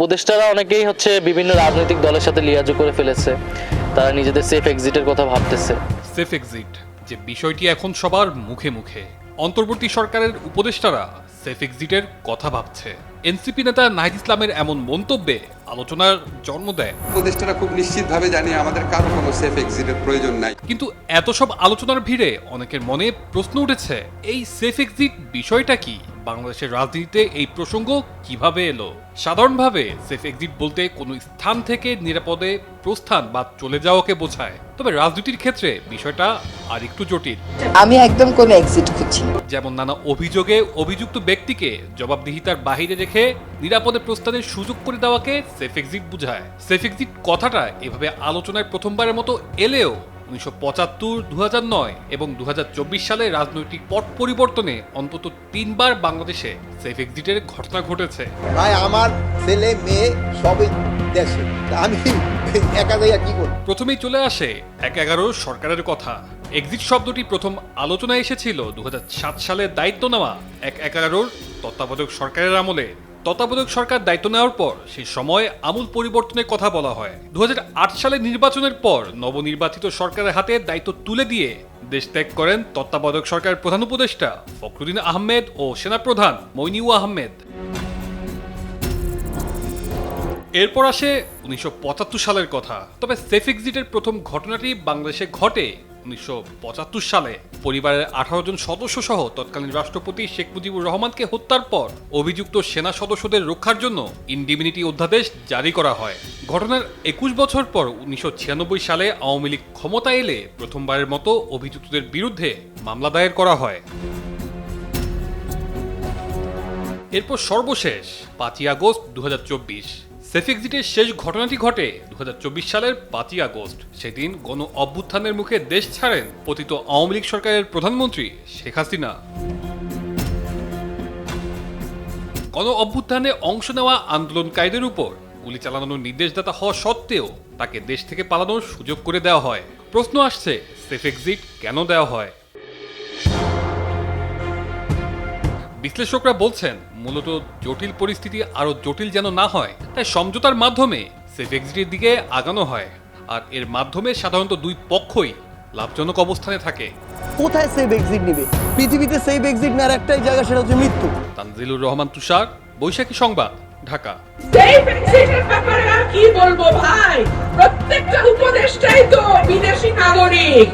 উপদেষ্টারা অনেকেই হচ্ছে বিভিন্ন রাজনৈতিক দলের সাথে লিয়াজু করে ফেলেছে। তারা নিজেদের সেফ এক্সিটের কথা ভাবতেছে। সেফ এক্সিট যে বিষয়টি এখন সবার মুখে মুখে। অন্তর্বর্তী সরকারের উপদেষ্টারা সেফ এক্সিটের কথা ভাবছে। এনসিপি নেতা নাহিদ ইসলামের এমন মন্তব্যে আলোচনার জন্ম দেয়। উপদেষ্টারা খুব নিশ্চিতভাবে জানি আমাদের কারও কোনো সেফ এক্সিটের প্রয়োজন নাই। কিন্তু এত সব আলোচনার ভিড়ে অনেকের মনে প্রশ্ন উঠেছে এই সেফ এক্সিট বিষয়টা কি? বাংলাদেশের রাজনীতিতে এই প্রসঙ্গ কীভাবে এলো? সাধারণভাবে সেফ এক্সিট বলতে কোনো স্থান থেকে নিরাপদে প্রস্থান বা চলে যাওয়াকে বোঝায়। তবে রাজনীতির ক্ষেত্রে বিষয়টা আর একটু জটিল। আমি একদম কোনো এক্সিট খুঁজছি যেমন নানা অভিযোগে অভিযুক্ত ব্যক্তিকে জবাবদিহিতার বাহিরে রেখে নিরাপদে প্রস্থানের সুযোগ করে দেওয়াকে সেফ এক্সিট বোঝায়। সেফ এক্সিট কথাটা এভাবে আলোচনায় প্রথমবারের মতো এলেও উনিশশো পঁচাত্তর দু নয় এবং দু হাজার চব্বিশ সালে রাজনৈতিক পট পরিবর্তনে অন্তত তিনবার বাংলাদেশে সেফ এক্সিটের ঘটনা ঘটেছে। ভাই আমার ছেলে মেয়ে সবই দেশে। আমি একা যাইয়া কি করব? প্রথমেই চলে আসে এক এগারো সরকারের কথা। এক্সিট শব্দটি প্রথম আলোচনায় এসেছিল দু সালে দায়িত্ব নেওয়া এক এগারোর তত্ত্বাবধায়ক সরকারের আমলে। তত্ত্বাবধায়ক সরকার দায়িত্ব নেওয়ার পর সেই সময় আমূল পরিবর্তনের কথা বলা হয়। দুহাজার আট সালে নির্বাচনের পর নবনির্বাচিত সরকারের হাতে দায়িত্ব তুলে দিয়ে দেশ ত্যাগ করেন তত্ত্বাবধায়ক সরকারের প্রধান উপদেষ্টা ফখরুদ্দিন আহমেদ ও সেনাপ্রধান মইনিউ আহমেদ। এরপর আসে উনিশশো পঁচাত্তর সালের কথা। তবে সেফ এক্সিটের প্রথম ঘটনাটি বাংলাদেশে ঘটে উনিশশো পঁচাত্তর সালে পরিবারের আঠারো জন সদস্য সহ তৎকালীন রাষ্ট্রপতি শেখ মুজিবুর রহমানকে হত্যার পর অভিযুক্ত সেনা সদস্যদের রক্ষার জন্য ইন্ডিমিনিটি অধ্যাদেশ জারি করা হয়। ঘটনার একুশ বছর পর উনিশশো ছিয়ানব্বই সালে আওয়ামী লীগ ক্ষমতা এলে প্রথমবারের মতো অভিযুক্তদের বিরুদ্ধে মামলা দায়ের করা হয়। এরপর সর্বশেষ পাঁচই আগস্ট দু হাজার চব্বিশ। সেফ এক্সিটের শেষ ঘটনাটি ঘটে দু হাজার চব্বিশ সালের পাঁচই আগস্ট। সেদিন গণ অভ্যুত্থানের মুখে দেশ ছাড়েন পতিত আওয়ামী লীগ সরকারের প্রধানমন্ত্রী শেখ হাসিনা। গণ অভ্যুত্থানে অংশ নেওয়া আন্দোলনকারীদের উপর গুলি চালানোর নির্দেশদাতা হওয়া সত্ত্বেও তাকে দেশ থেকে পালানোর সুযোগ করে দেওয়া হয়। প্রশ্ন আসছে, সেফ এক্সিট কেন দেওয়া হয়? বিশ্লেষকরা বলছেন মূলত জটিল পরিস্থিতি আরও জটিল যেন না হয় তাই সমঝোতার মাধ্যমে সেফ এক্সিটের দিকে আগানো হয়। আর এর মাধ্যমে সাধারণত দুই পক্ষই লাভজনক অবস্থানে থাকে। কোথায় সেভ এক্সিট নেবে? পৃথিবীতে সেভ এক্সিট নেওয়ার একটাই জায়গা সেটা হচ্ছে মৃত্যু। তানজিলুর রহমান তুষার বৈশাখী সংবাদ ঢাকা। ব্যাপারে আর কি বলব ভাই? প্রত্যেকটা উপদেষ্টাই তো বিদেশি নাগরিক।